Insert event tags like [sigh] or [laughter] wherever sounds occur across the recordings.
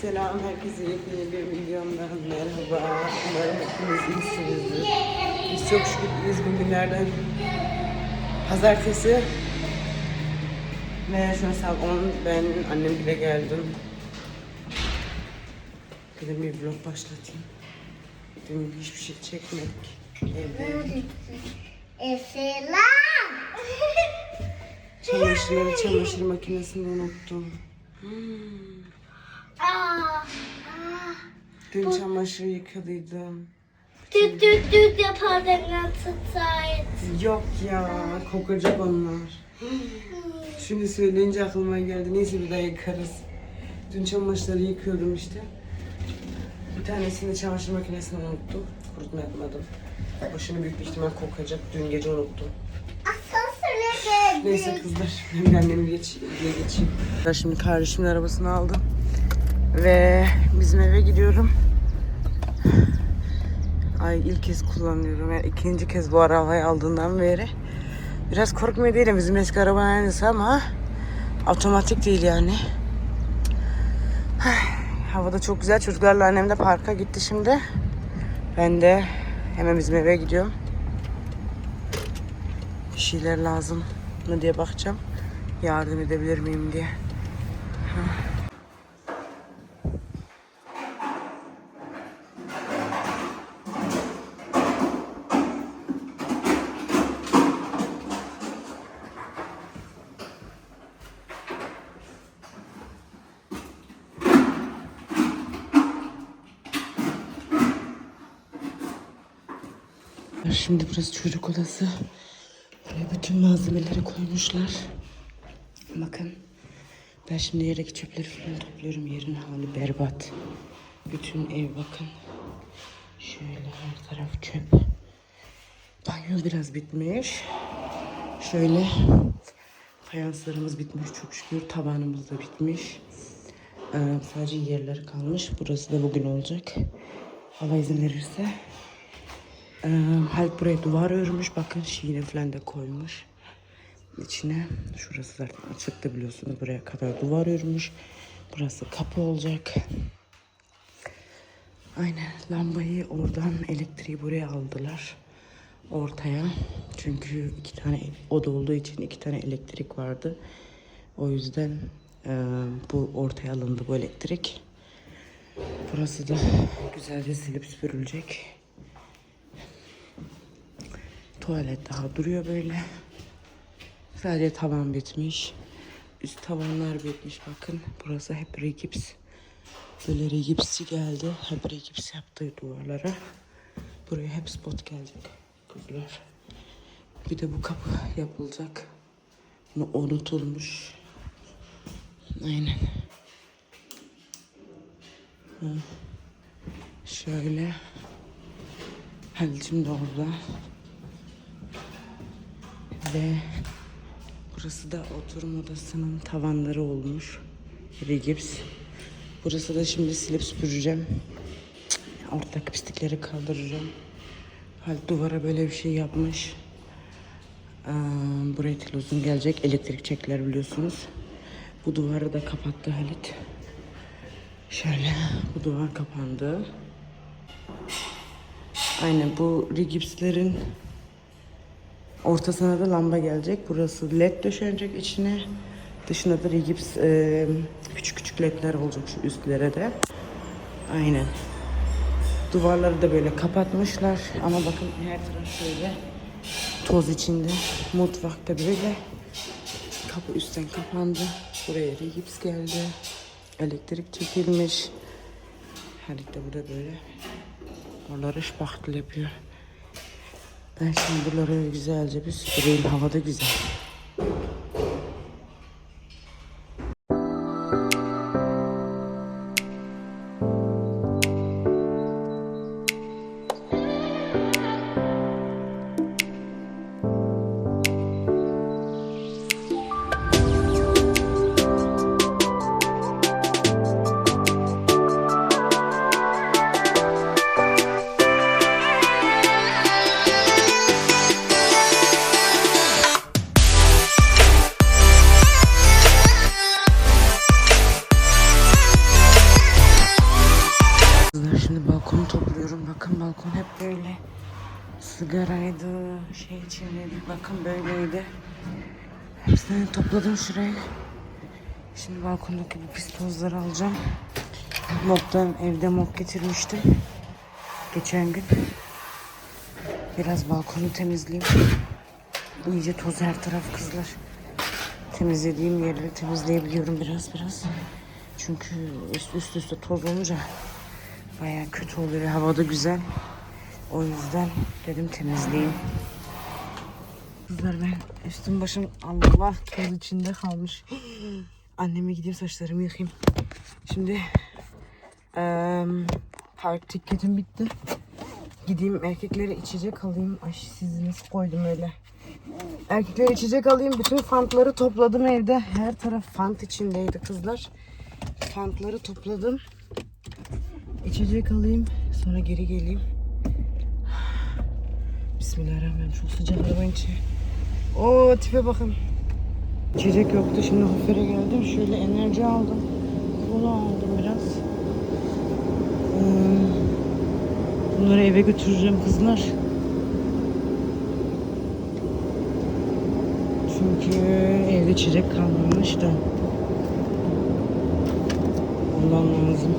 Selam herkese yepyeni bir videomdan merhaba. Umarım hepiniz iyisinizdir. Biz çok şükür iyiyiz bugünlerden. Pazartesi ve şu an saat 10 ben annem bile geldim. Dedim bir vlog başlatayım. Dün hiçbir şey çekmedik. Evde selam. çamaşırları çamaşır makinesinde unuttum. Aa, Dün çamaşır yıkadıydım. Düt düt düt yaparlarından tutaydı. Yok ya, kokacak onlar. Şimdi söyleyince aklıma geldi. Neyse bir daha yıkarız. Dün çamaşırları yıkıyordum işte. Bir tanesini çamaşır makinesine unuttum. Kurutma yapmadım. O şimdi büyük bir ihtimal kokacak. Dün gece unuttum. Asansöre. Neyse kızlar, ben de annemi geç, diye geçeyim. Ben şimdi kardeşimin arabasını aldım. Ve bizim eve gidiyorum. Ay ilk kez kullanıyorum. Yani ikinci kez bu arabayı aldığından beri. Biraz korkmuyor değilim. Bizim eski araba aynısı ama otomatik değil yani. Hava da çok güzel. Çocuklarla annem de parka gitti şimdi. Ben de hemen bizim eve gidiyorum. Bir şeyler lazım mı diye bakacağım. Yardım edebilir miyim diye. Şimdi burası çocuk odası. Buraya bütün malzemeleri koymuşlar. Bakın. Ben şimdi yerdeki çöpleri falan topluyorum. Yerin hali berbat. Bütün ev bakın. Şöyle her taraf çöp. Banyo biraz bitmiş. Şöyle fayanslarımız bitmiş çok şükür. Tavanımız da bitmiş. Ee, sadece yerleri kalmış. Burası da bugün olacak. Hava izin verirse. Ee, Halit buraya duvar örmüş. Bakın şiine falan da koymuş. İçine şurası zaten açıktı biliyorsunuz. Buraya kadar duvar örmüş. Burası kapı olacak. Aynen lambayı oradan elektriği buraya aldılar. Ortaya. Çünkü iki tane oda olduğu için iki tane elektrik vardı. O yüzden e, bu ortaya alındı bu elektrik. Burası da güzelce silip süpürülecek. Tuvalet daha duruyor böyle. Sadece tavan bitmiş. Üst tavanlar bitmiş bakın. Burası hep regips. Böyle regipsçi geldi. Hep regips yaptı duvarlara. Buraya hep spot gelecek kızlar. Bir de bu kapı yapılacak. Bunu unutulmuş. Aynen. Ha. Şöyle. Halicim de orada. Ve burası da oturma odasının tavanları olmuş. Regips. Burası da şimdi silip süpüreceğim. Ortadaki pislikleri kaldıracağım. Halit duvara böyle bir şey yapmış. Ee, buraya televizyon gelecek. Elektrik çekler biliyorsunuz. Bu duvarı da kapattı Halit. Şöyle bu duvar kapandı. Aynen bu rigipslerin ortasına da lamba gelecek. Burası led döşenecek içine. Dışında da rigips e, küçük küçük ledler olacak şu üstlere de. Aynen. Duvarları da böyle kapatmışlar. Ama bakın her taraf şöyle toz içinde. Mutfakta böyle kapı üstten kapandı. Buraya rigips geldi. Elektrik çekilmiş. Halit de burada böyle oraları şpachtel yapıyor. Ben şimdi buraları güzelce bir süpüreyim. Hava da güzel. Topladım şuraya. Şimdi balkondaki bu pis tozları alacağım. Mok'tan evde mok getirmiştim. Geçen gün. Biraz balkonu temizleyeyim. İyice toz her taraf kızlar. Temizlediğim yerleri temizleyebiliyorum biraz biraz. Çünkü üst üst üste toz olunca baya kötü oluyor. Hava da güzel. O yüzden dedim temizleyeyim. Kızlar ben üstüm başım Allah toz içinde kalmış. [gasps] Anneme gideyim saçlarımı yıkayayım. Şimdi eee park tiketim bitti. Gideyim erkeklere içecek alayım. Ay sizi nasıl koydum öyle. Erkeklere içecek alayım. Bütün fantları topladım evde. Her taraf fant içindeydi kızlar. Fantları topladım. İçecek alayım. Sonra geri geleyim. [sighs] Bismillahirrahmanirrahim. Çok sıcak arabanın içi. Oo tipe bakın. İçecek yoktu. Şimdi Hofer'e geldim. Şöyle enerji aldım. Kola aldım biraz. Hmm. Bunları eve götüreceğim kızlar. Çünkü evde içecek kalmamış da. Ondan lazım.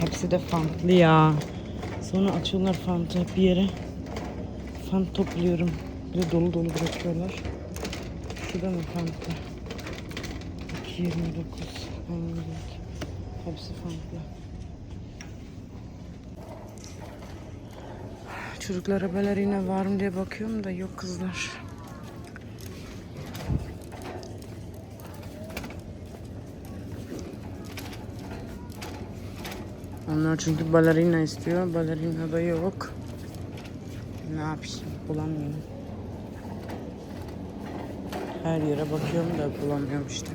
Hepsi de fantlı ya. Sonra açıyorlar fantı bir yere. Fant topluyorum. Bir de dolu dolu bırakıyorlar. Şurada mı fantı? 2.29. Aynen Hepsi fantlı. Çocuklar balerina var mı diye bakıyorum da yok kızlar. Onlar çünkü balerina istiyor. Balerina da yok. Ne yapayım? Bulamıyorum. Her yere bakıyorum da bulamıyorum işte.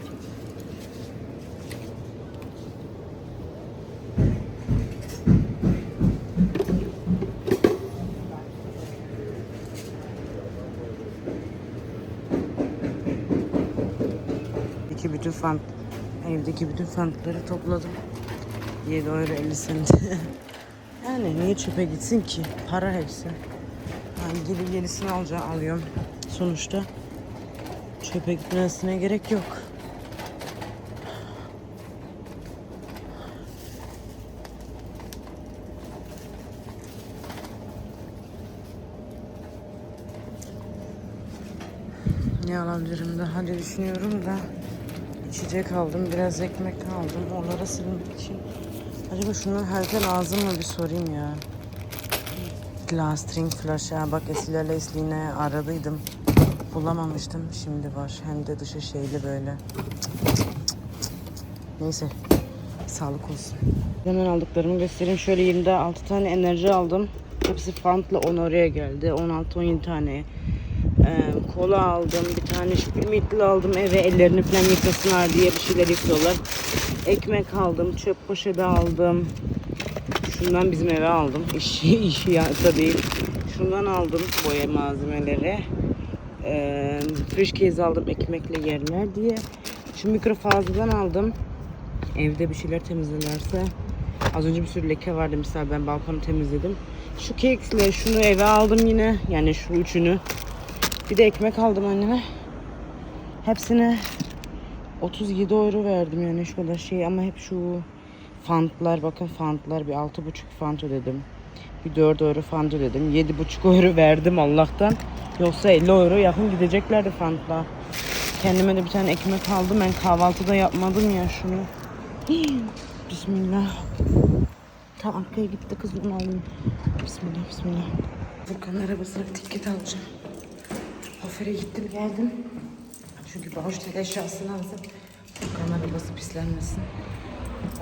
Bütün fant, evdeki bütün fantları topladım. 7 euro 50 sent. yani niye çöpe gitsin ki? Para hepsi. Yani gidip yenisini alacağım, alıyorum. Sonuçta çöpe gitmesine gerek yok. Ne alabilirim daha diye düşünüyorum da içecek aldım, biraz ekmek aldım. Onlara silmek için. Acaba şundan herkese lazım mı bir sorayım ya. Glass string flash ya bak Esilerle Esli'ne aradıydım. Bulamamıştım. Şimdi var. Hem de dışı şeyli böyle. Neyse. Sağlık olsun. Hemen aldıklarımı göstereyim. Şöyle 26 tane enerji aldım. Hepsi Fant'la 10 oraya geldi. 16-17 tane e, kola aldım. Bir tane şipilmitli aldım eve. Ellerini falan yıkasınlar diye bir şeyler yıkıyorlar. Ekmek aldım. Çöp poşeti aldım. Şundan bizim eve aldım. İşi, [laughs] işi ya tabii. Şundan aldım boya malzemeleri. Ee, friş aldım ekmekle yerler diye. Şu mikrofazladan aldım. Evde bir şeyler temizlerlerse. Az önce bir sürü leke vardı mesela ben balkonu temizledim. Şu keksle şunu eve aldım yine. Yani şu üçünü. Bir de ekmek aldım anneme. Hepsine 37 euro verdim yani şu kadar şey ama hep şu fantlar bakın fantlar bir 6,5 fant ödedim. Bir 4 euro fant ödedim. 7,5 euro verdim Allah'tan. Yoksa 50 euro yakın gideceklerdi fantla. Kendime de bir tane ekmek aldım. Ben kahvaltıda yapmadım ya şunu. [gasps] Bismillah. Ta arkaya gitti kız bunu alayım. Bismillah bismillah. Furkan arabasına bir tiket alacağım. Hofer'e gittim geldim. Çünkü bağışta eşyası lazım. Furkan arabası pislenmesin.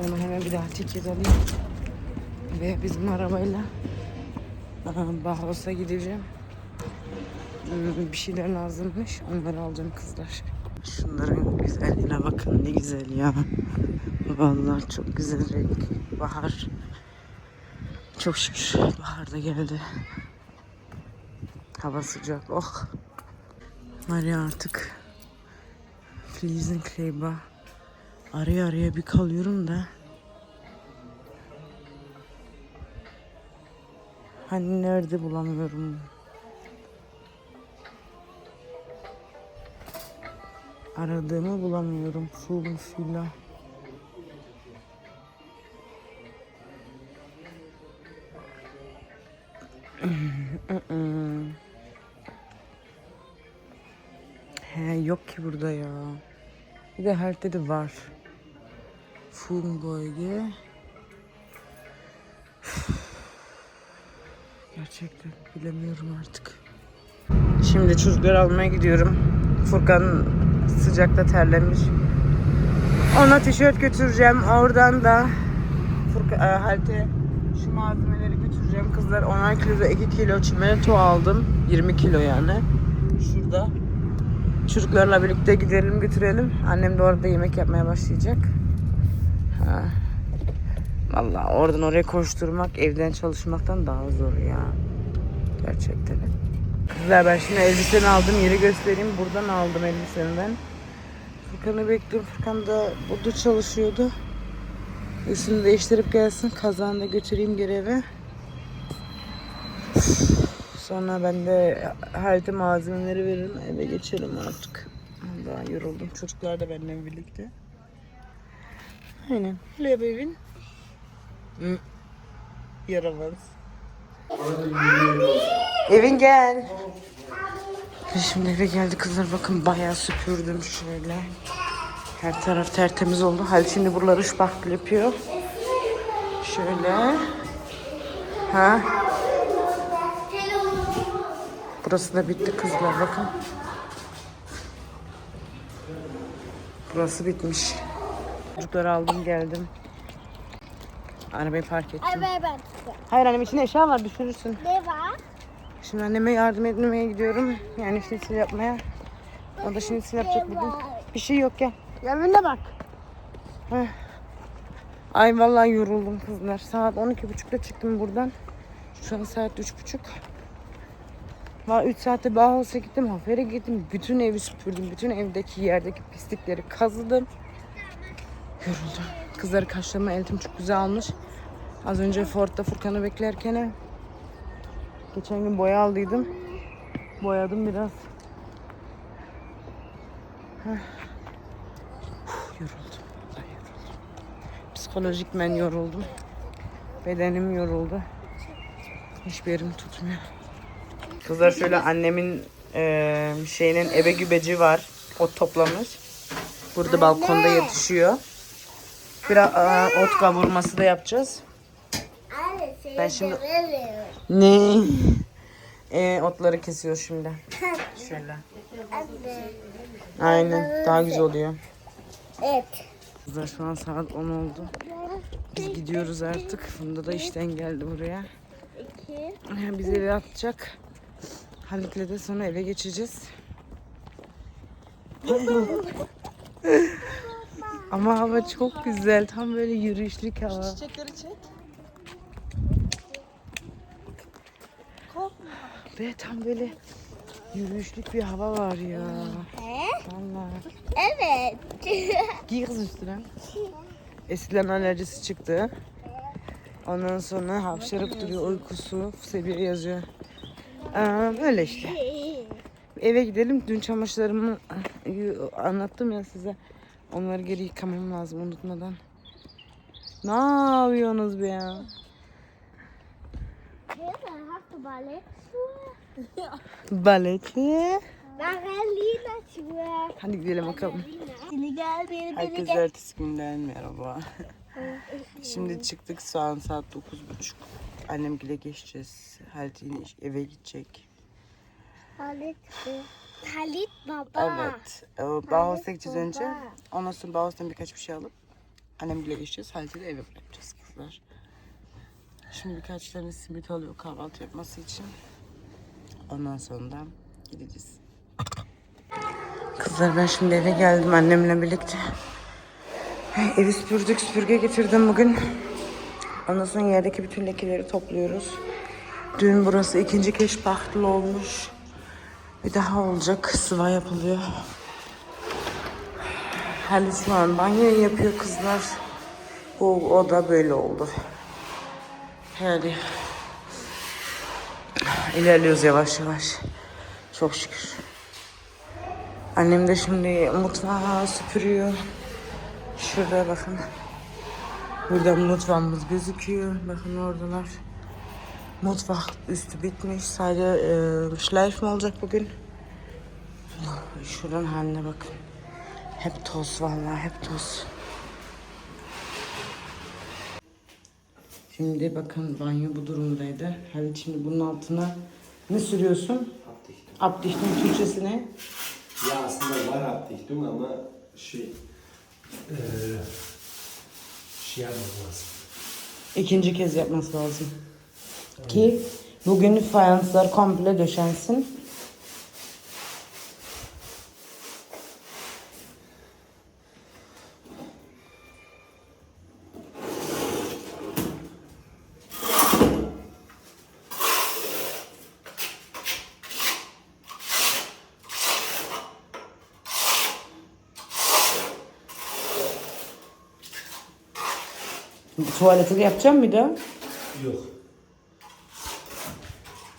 Onu hemen bir daha tiket alayım. Ve bizim arabayla Bahos'a gideceğim. Hmm, Bir şeyler lazımmış. Onları alacağım kızlar. Şunların güzelliğine bakın ne güzel ya. Vallahi çok güzel renk. Bahar. Çok şükür bahar da geldi. Hava sıcak. Oh. Var ya artık. Fliesenkleber Araya araya bir kalıyorum da. Hani nerede bulamıyorum. Aradığımı bulamıyorum. Full fila. De haritada var. Fungoyge. [sighs] Gerçekten bilemiyorum artık. Şimdi çocukları almaya gidiyorum. Furkan sıcakta terlemiş. Ona tişört götüreceğim. Oradan da Furkan, e, halte şu malzemeleri götüreceğim. Kızlar 10 kilo 2 kilo çimento aldım. 20 kilo yani. Şurada. Çocuklarla birlikte gidelim götürelim. Annem de orada yemek yapmaya başlayacak. Ha. Vallahi oradan oraya koşturmak evden çalışmaktan daha zor ya. Gerçekten. Kızlar ben şimdi elbiseni aldım. Yeri göstereyim. Buradan aldım elbiseni ben. Furkan'ı bekliyorum. Furkan da burada çalışıyordu. Üstünü değiştirip gelsin. Kazanı da götüreyim geri eve. Sonra ben de harita malzemeleri veririm. Eve geçelim artık. Daha yoruldum. Çocuklar da benimle birlikte. Aynen. Hello. Hı. Yaramaz. Evin gel. Şimdi eve geldi kızlar bakın bayağı süpürdüm şöyle. Her taraf tertemiz oldu. Hal şimdi buraları şpaklı yapıyor. Şöyle. Ha. Burası da bitti kızlar bakın. Burası bitmiş. Çocukları aldım geldim. Arabayı park ettim. Ay ver ben. Hayır annem içinde eşya var düşürürsün. Ne var? Şimdi anneme yardım etmeye gidiyorum. Yani şnitzil yapmaya. O da şnitzil yapacak bugün. Bir şey yok gel. Gel önüne bak. Heh. Ay vallahi yoruldum kızlar. Saat 12.30'da çıktım buradan. Şu an saat 3.30. Var 3 saatte Bauhaus'a gittim, Hafer'e gittim. Bütün evi süpürdüm. Bütün evdeki yerdeki pislikleri kazıdım. Yoruldum. Kızları kaşlama eltim çok güzel almış. Az önce Ford'da Furkan'ı beklerken geçen gün boya aldıydım. Boyadım biraz. Uf, yoruldum. Yoruldum. Psikolojik ben yoruldum. Bedenim yoruldu. Hiçbir yerim tutmuyor. Kızlar şöyle annemin eee, şeyinin ebe gübeci var. Ot toplamış. Burada balkonda yetişiyor. Biraz aa, ot kavurması da yapacağız. Anne Ben şimdi-. Ne? Ee, otları kesiyor şimdi. Şöyle. Anne. Aynen. Daha güzel oluyor. Evet. Kızlar şu an saat 10 oldu. Biz gidiyoruz artık. Funda da işten geldi buraya. Bizi eve atacak. Halit'le de sonra eve geçeceğiz. [laughs] Ama hava çok güzel. Tam böyle yürüyüşlük hava. Çiçekleri çek. Ve tam böyle yürüyüşlük bir hava var ya. He? Vallahi. Evet. [laughs] Giy kız üstüne. Eskiden alerjisi çıktı. Ondan sonra hapşırıp duruyor uykusu. Seviye yazıyor. Aa, böyle işte. Eve gidelim. Dün çamaşırlarımı ıı, anlattım ya size. Onları geri yıkamam lazım unutmadan. Ne yapıyorsunuz be ya? Baleti. Hadi gidelim bakalım. Gel. ertesi günden merhaba. [laughs] Şimdi çıktık şu an saat 9.30. Annemgile geçeceğiz. Halit yine eve gidecek. Halit. Halit baba. Evet. Ee, Bauhaus'a gideceğiz baba. önce. Ondan sonra Bauhaus'tan birkaç bir şey alıp annemgile geçeceğiz. Halit'i de eve bırakacağız kızlar. Şimdi birkaç tane simit alıyor kahvaltı yapması için. Ondan sonra da gideceğiz. Kızlar ben şimdi eve geldim annemle birlikte. Evi süpürdük, süpürge getirdim bugün. Ondan sonra yerdeki bütün lekeleri topluyoruz. Dün burası ikinci kez pahtılı olmuş. Bir daha olacak, sıva yapılıyor. Halit şu an banyo yapıyor kızlar. Bu o da böyle oldu. Yani ilerliyoruz yavaş yavaş. Çok şükür. Annem de şimdi mutfağı süpürüyor. Şurada bakın. Burada mutfağımız gözüküyor. Bakın oradalar. Mutfak üstü bitmiş. Sadece e, şleif mi olacak bugün? Şuranın haline bakın. Hep toz vallahi hep toz. Şimdi bakın banyo bu durumdaydı. Hadi şimdi bunun altına ne sürüyorsun? Abdichtung. Abdichtung Türkçesi ne? Ja, aslında var Abdichtung ama şey eee şey yapmaz. İkinci kez yapması lazım. Ki bugün fayanslar komple döşensin. Tuvaleti de yapacağım bir daha. Yok.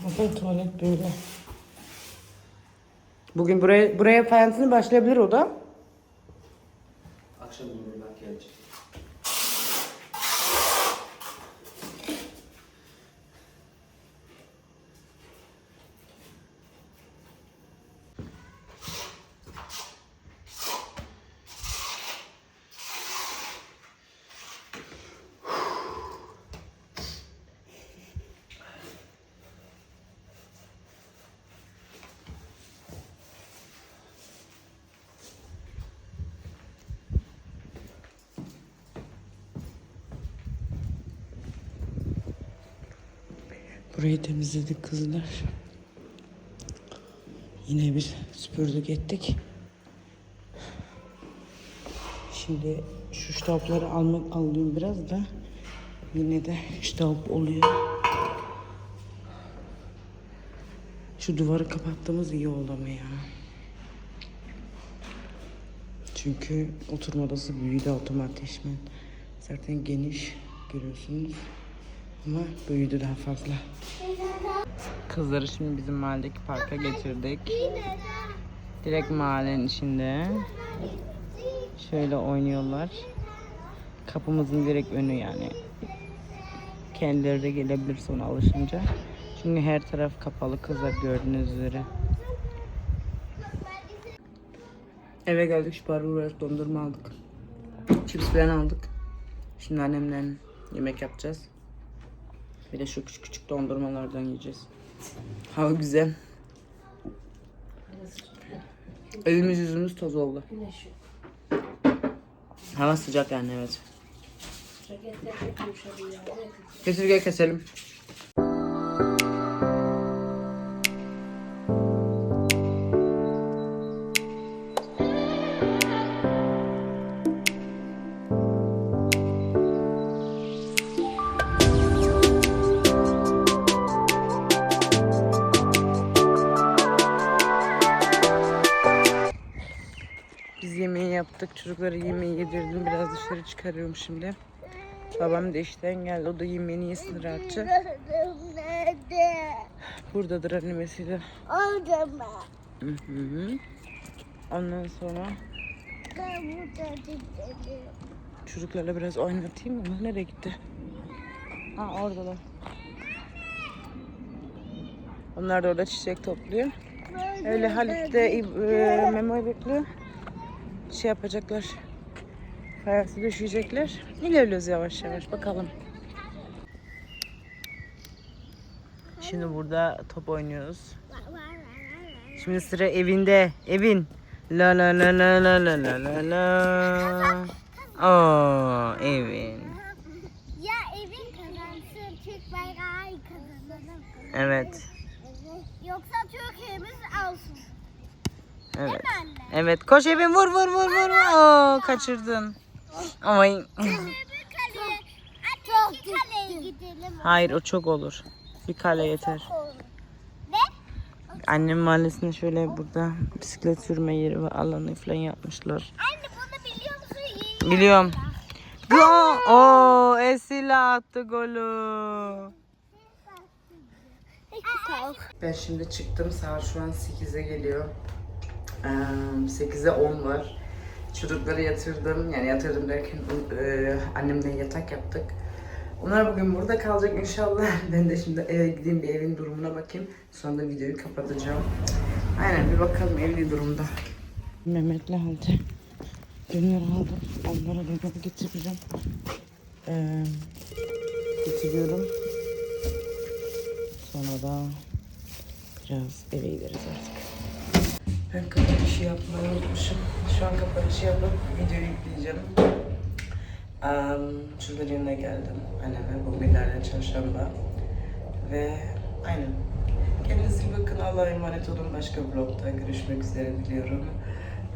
Bakın tuvalet böyle. Bugün buraya buraya fayansını başlayabilir o da. Akşam Nurullah gelecek. Burayı temizledik kızlar. Yine bir süpürdük ettik. Şimdi şu ştapları almak alayım biraz da yine de ştap oluyor. Şu duvarı kapattığımız iyi oldu ama ya. Çünkü oturma odası büyüdü otomatikman. Zaten geniş görüyorsunuz. Ama büyüdü daha fazla. Kızları şimdi bizim mahalledeki parka getirdik. Direkt mahallenin içinde. Şöyle oynuyorlar. Kapımızın direkt önü yani. Kendileri de gelebilir sonra alışınca. Çünkü her taraf kapalı kızlar gördüğünüz üzere. Eve geldik şu uğraşıp dondurma aldık. Chips falan aldık. Şimdi annemle yemek yapacağız. Bir de şu küçük küçük dondurmalardan yiyeceğiz. Hava güzel. Elimiz yüzümüz toz oldu. Hava sıcak yani evet. Getir gel keselim. Yaptık. Çocuklara yemeği yedirdim. Biraz dışarı çıkarıyorum şimdi. Babam da işten geldi. O da yemeğini yesin rahatça. Buradadır annesiyle. Orada mı? Hı hı. Ondan sonra çocuklarla biraz oynatayım mı? Nereye gitti? Ha oradalar. Onlar da orada çiçek topluyor. Öyle Halit de e, Memo'yu bekliyor. Şey yapacaklar. Fayansı düşecekler. İlerliyoruz yavaş yavaş bakalım. Şimdi burada top oynuyoruz. Şimdi sıra evinde. Evin. La la la la la la la la la. Oo, evin. Ya evin kazansın, Türk bayrağı kazanalım. Evet. Yoksa Türkiye'miz alsın. Evet. Anne. Evet. Koş evin vur vur vur vur. Oo, kaçırdın. Ama gidelim. hayır o çok olur. Bir kale yeter. Ne? Annem mahallesinde şöyle burada bisiklet sürme yeri ve alanı falan yapmışlar. Anne bunu biliyor Biliyorum. Go! Oo, Esila attı golü. Ben şimdi çıktım. Saat şu an 8'e geliyor. Ee, 8'e 10 var. Çocukları yatırdım. Yani yatırdım derken e, annemle yatak yaptık. Onlar bugün burada kalacak inşallah. [laughs] Ben de şimdi eve gideyim bir evin durumuna bakayım. Sonra da videoyu kapatacağım. Aynen bir bakalım ev ne durumda. Mehmet'le halde dünür aldım. Onlara da getireceğim. Ee, getiriyorum. Sonra da biraz eve gideriz artık. Ben kapanışı yapmayı unutmuşum. Şu an kapanışı yapıp videoyu yükleyeceğim. Um, çocukların yanına geldim. Anneme bugünlerden çarşamba. Ve aynen. Kendinize iyi bakın. Allah'a emanet olun. Başka vlogda görüşmek üzere diliyorum.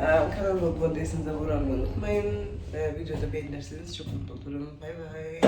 Um, kanalıma abone değilseniz abone olmayı unutmayın. Ve videoda beğenirseniz çok mutlu olurum. Bay bay.